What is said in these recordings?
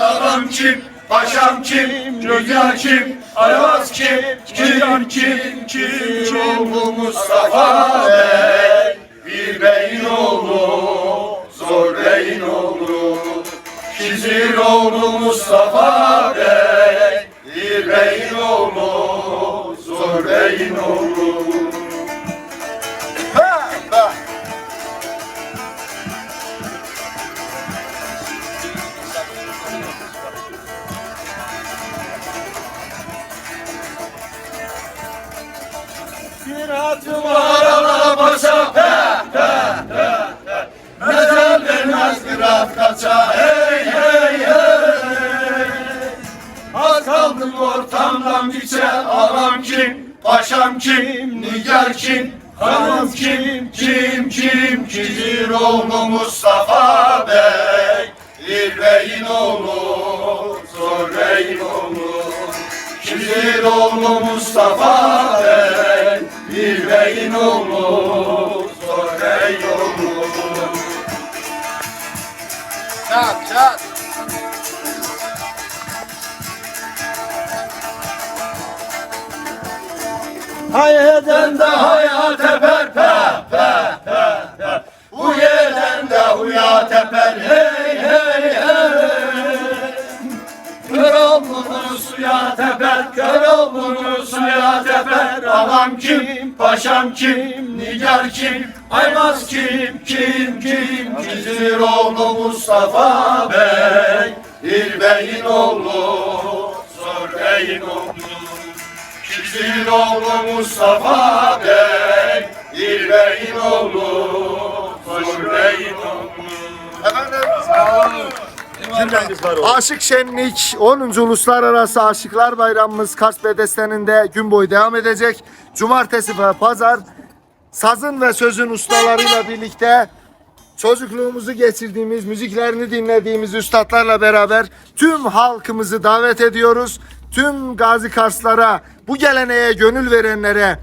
Ağam kim? Paşam kim? Nigar kim? Ayvaz kim? Kim kim? Kim? Bu Mustafa Bey Bir beyin oğlu Zor beyin oğlu Hizir oğlu Mustafa Bey Bir beyin oğlu Zor beyin oğlu Bir atım aralara paşa pe pe pe pe Mezar vermez hey hey hey Az kaldım ortamdan biçe Ağam kim, paşam kim, nigar kim Hanım kim, kim kim Kizir oğlu Mustafa Bey? Bir beyin oğlu, zor beyin oğlu Kizir oğlu Mustafa Beyin oğlu, zor beyin oğlu Çat çat. Hayeden de hayat teper, kör oğlunu suya teper. Ağam kim, paşam kim, nigar kim, aymaz kim, kim kim? Kizir oğlu Mustafa Bey, bir beyin oğlu, zor beyin oğlu. Kizir oğlu Mustafa Bey, bir beyin oğlu, zor beyin oğlu. Efendim, sağ olun. Aşık Şenlik 10. Uluslararası Aşıklar Bayramımız Kars Bedesten'inde gün boyu devam edecek. Cumartesi ve pazar sazın ve sözün ustalarıyla birlikte çocukluğumuzu geçirdiğimiz, müziklerini dinlediğimiz üstadlarla beraber tüm halkımızı davet ediyoruz. Tüm Gazi Karslara, bu geleneğe gönül verenlere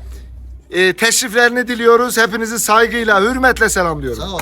e, teşriflerini diliyoruz. Hepinizi saygıyla, hürmetle selamlıyorum. Sağ ol.